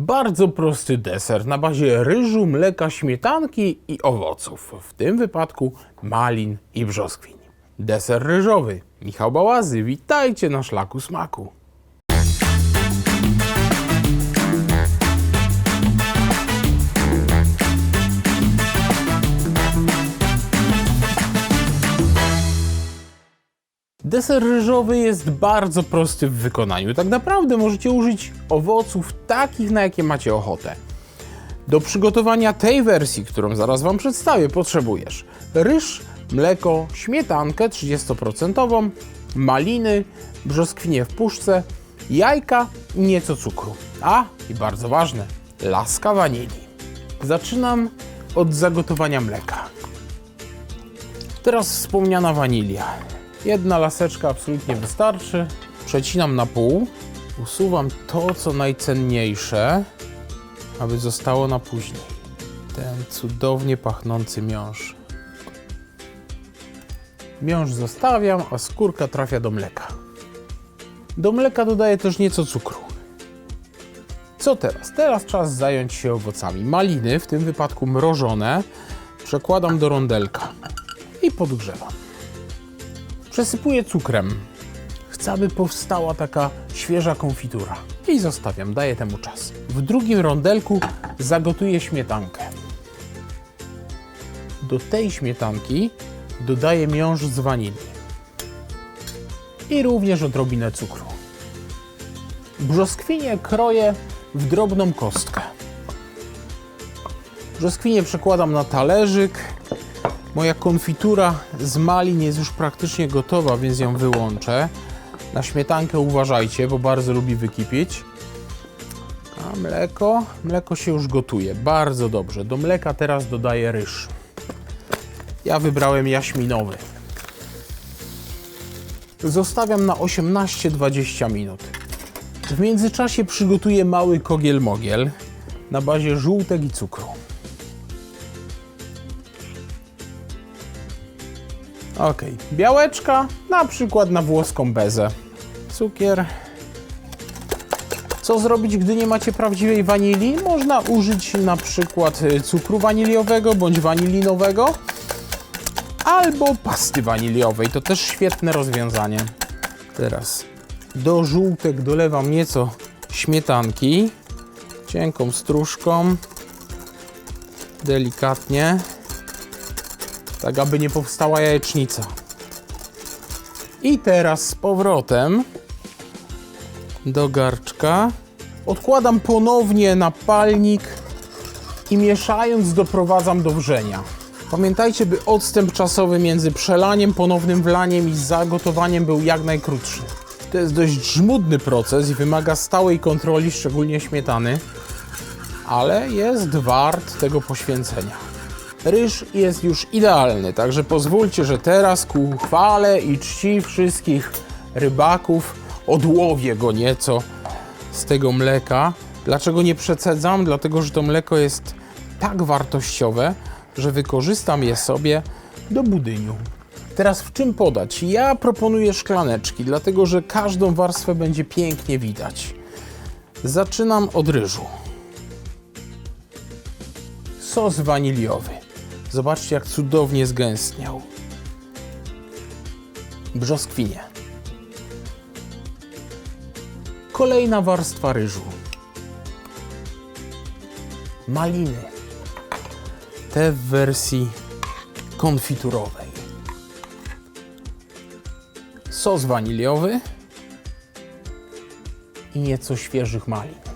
Bardzo prosty deser na bazie ryżu, mleka, śmietanki i owoców. W tym wypadku malin i brzoskwiń. Deser ryżowy. Michał Bałazy, witajcie na szlaku smaku. Deser ryżowy jest bardzo prosty w wykonaniu. Tak naprawdę możecie użyć owoców takich, na jakie macie ochotę. Do przygotowania tej wersji, którą zaraz Wam przedstawię, potrzebujesz ryż, mleko, śmietankę 30%, maliny, brzoskwinie w puszce, jajka i nieco cukru. A, i bardzo ważne, laska wanilii. Zaczynam od zagotowania mleka. Teraz wspomniana wanilia. Jedna laseczka absolutnie wystarczy. Przecinam na pół. Usuwam to, co najcenniejsze, aby zostało na później. Ten cudownie pachnący miąższ. Miąższ zostawiam, a skórka trafia do mleka. Do mleka dodaję też nieco cukru. Co teraz? Teraz czas zająć się owocami. Maliny, w tym wypadku mrożone, przekładam do rondelka i podgrzewam. Przesypuję cukrem. Chcę, aby powstała taka świeża konfitura. I zostawiam, daję temu czas. W drugim rondelku zagotuję śmietankę. Do tej śmietanki dodaję miąższ z wanilii. I również odrobinę cukru. Brzoskwinie kroję w drobną kostkę. Brzoskwinie przekładam na talerzyk. Moja konfitura z malin jest już praktycznie gotowa, więc ją wyłączę. Na śmietankę uważajcie, bo bardzo lubi wykipić. A mleko? Mleko się już gotuje. Bardzo dobrze. Do mleka teraz dodaję ryż. Ja wybrałem jaśminowy. Zostawiam na 18-20 minut. W międzyczasie przygotuję mały kogiel-mogiel na bazie żółtek i cukru. Ok, białeczka, na przykład na włoską bezę. Cukier. Co zrobić, gdy nie macie prawdziwej wanilii? Można użyć na przykład y, cukru waniliowego bądź wanilinowego albo pasty waniliowej. To też świetne rozwiązanie. Teraz do żółtek dolewam nieco śmietanki, cienką stróżką, delikatnie tak aby nie powstała jajecznica. I teraz z powrotem do garczka odkładam ponownie na palnik i mieszając doprowadzam do wrzenia. Pamiętajcie, by odstęp czasowy między przelaniem, ponownym wlaniem i zagotowaniem był jak najkrótszy. To jest dość żmudny proces i wymaga stałej kontroli, szczególnie śmietany, ale jest wart tego poświęcenia. Ryż jest już idealny, także pozwólcie, że teraz ku chwale i czci wszystkich rybaków odłowię go nieco z tego mleka. Dlaczego nie przecedzam? Dlatego, że to mleko jest tak wartościowe, że wykorzystam je sobie do budyniu. Teraz w czym podać? Ja proponuję szklaneczki, dlatego że każdą warstwę będzie pięknie widać. Zaczynam od ryżu. Sos waniliowy. Zobaczcie, jak cudownie zgęstniał. Brzoskwinie. Kolejna warstwa ryżu. Maliny. Te w wersji konfiturowej. Sos waniliowy i nieco świeżych malin.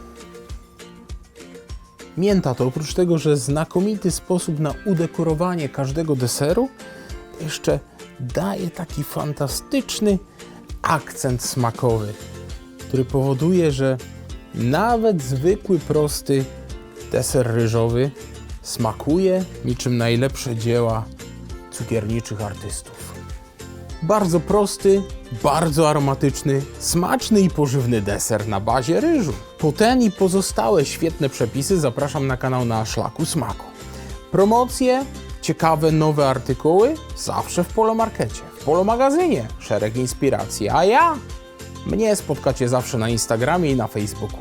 Mięta to oprócz tego, że znakomity sposób na udekorowanie każdego deseru, jeszcze daje taki fantastyczny akcent smakowy, który powoduje, że nawet zwykły, prosty deser ryżowy smakuje niczym najlepsze dzieła cukierniczych artystów. Bardzo prosty, bardzo aromatyczny, smaczny i pożywny deser na bazie ryżu. Po ten i pozostałe świetne przepisy zapraszam na kanał na Szlaku Smaku. Promocje, ciekawe nowe artykuły zawsze w Polomarkecie, w Polomagazynie, szereg inspiracji, a ja mnie spotkacie zawsze na Instagramie i na Facebooku.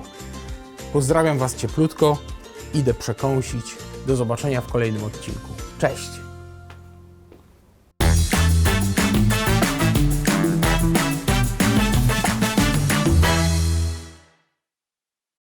Pozdrawiam Was cieplutko. Idę przekąsić. Do zobaczenia w kolejnym odcinku. Cześć!